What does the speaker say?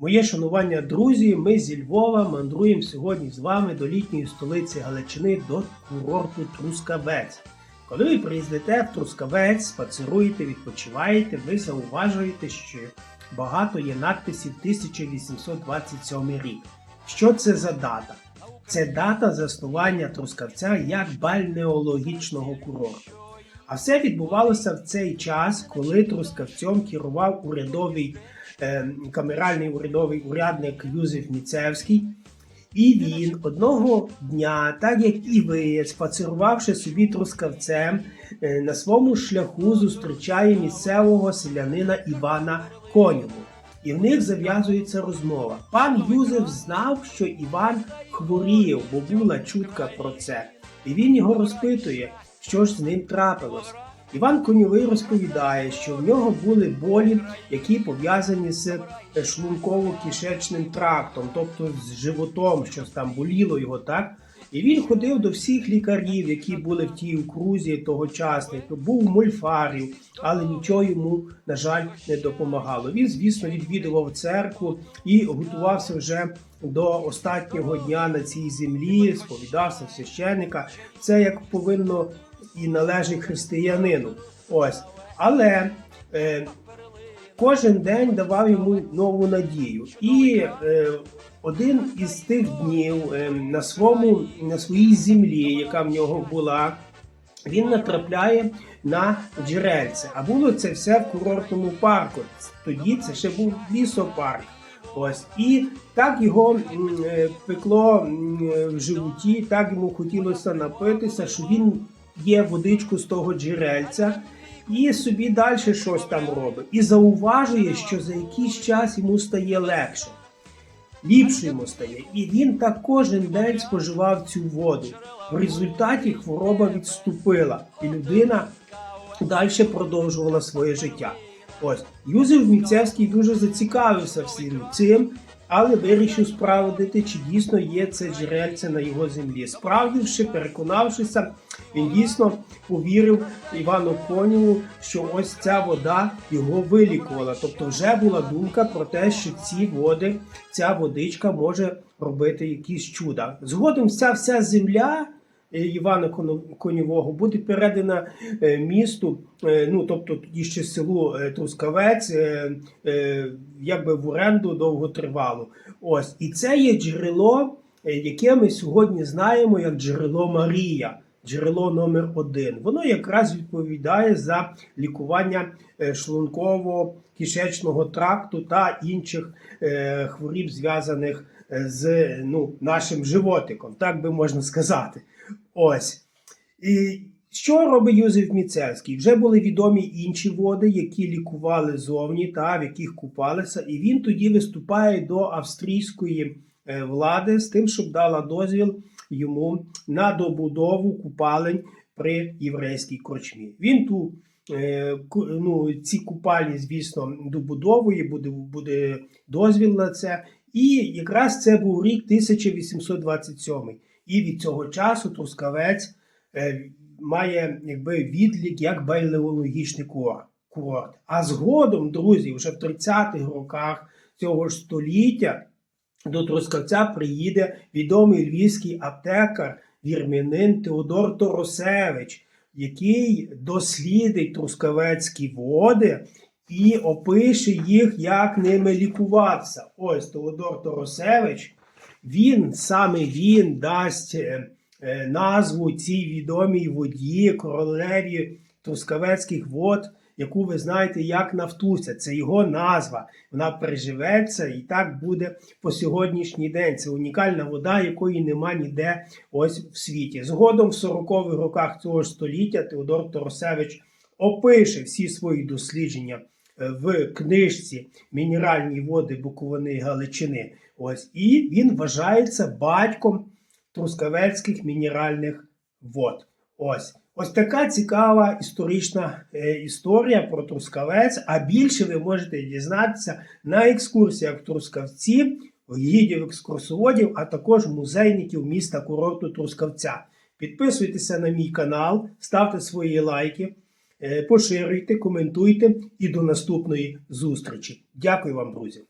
Моє шанування, друзі. Ми зі Львова мандруємо сьогодні з вами до літньої столиці Галичини до курорту Трускавець. Коли ви приїздите в Трускавець, спацируєте, відпочиваєте, ви зауважуєте, що багато є надписів 1827 рік. Що це за дата? Це дата заснування Трускавця як бальнеологічного курорту. А все відбувалося в цей час, коли Трускавцем керував урядовий е, камеральний урядовий урядник Юзеф Міцевський. І він одного дня, так як і ви, спацирувавши собі трускавцем, е, на своєму шляху зустрічає місцевого селянина Івана Конюву. І в них зав'язується розмова. Пан Юзеф знав, що Іван хворів, бо була чутка про це. І він його розпитує, що ж з ним трапилось. Іван Коньовий розповідає, що в нього були болі, які пов'язані з шлунково-кишечним трактом, тобто з животом, щось там боліло його, так? І він ходив до всіх лікарів, які були в тій окрузі тогочасних, був мольфарів, але нічого йому, на жаль, не допомагало. Він, звісно, відвідував церкву і готувався вже до останнього дня на цій землі, сповідався священника. Це як повинно і належить християнину. Ось. Але е, кожен день давав йому нову надію. І е, один із тих днів е, на, своєму, на своїй землі, яка в нього була, він натрапляє на джерельце. А було це все в курортному парку. Тоді це ще був лісопарк. Ось і так його е, пекло е, в животі, так йому хотілося напитися, що він є водичку з того джерельця і собі далі щось там робить. І зауважує, що за якийсь час йому стає легше, ліпше йому стає. І він так кожен день споживав цю воду. В результаті хвороба відступила, і людина далі продовжувала своє життя. Ось Юзеф Міцевський дуже зацікавився всім цим, але вирішив справдити, чи дійсно є це джерельце на його землі. Справдивши, переконавшися, він дійсно повірив Івану Конєву, що ось ця вода його вилікувала. Тобто, вже була думка про те, що ці води, ця водичка може робити якісь чуда. Згодом ця вся земля. Е, Івана Конєвого буде передана е, місту, е, ну тобто тоді ще селу Трускавець, якби в оренду довготривалу. Ось і це є джерело, яке ми сьогодні знаємо як джерело Марія, джерело номер один. Воно якраз відповідає за лікування е, шлунково-кишечного тракту та інших е, хворіб, зв'язаних е, з ну, нашим животиком, так би можна сказати. Ось. І що робить Юзеф Міцевський? Вже були відомі інші води, які лікували зовні, та в яких купалися, і він тоді виступає до австрійської влади з тим, щоб дала дозвіл йому на добудову купалень при єврейській корчмі. Він ту е, ну, ці купальні, звісно, добудовує, буде, буде дозвіл на це. І якраз це був рік 1827. І від цього часу Трускавець е, має якби відлік як бальнеологічний кур- курорт. А згодом, друзі, вже в 30-х роках цього ж століття до Трускавця приїде відомий львівський аптекар вірмянин Теодор Торосевич, який дослідить трускавецькі води і опише їх, як ними лікуватися. Ось Теодор Торосевич, він саме він дасть е, е, назву цій відомій воді, королеві трускавецьких вод, яку ви знаєте як Нафтуся. Це його назва. Вона переживеться і так буде по сьогоднішній день. Це унікальна вода, якої нема ніде ось в світі. Згодом в 40-х роках цього ж століття Теодор Торосевич опише всі свої дослідження е, в книжці Мінеральні води Буковини Галичини. Ось і він вважається батьком трускавецьких мінеральних вод. Ось. Ось така цікава історична е, історія про Трускавець. А більше ви можете дізнатися на екскурсіях в Трускавці, гідів екскурсоводів, а також музейників міста курорту Трускавця. Підписуйтеся на мій канал, ставте свої лайки, е, поширюйте, коментуйте і до наступної зустрічі. Дякую вам, друзі!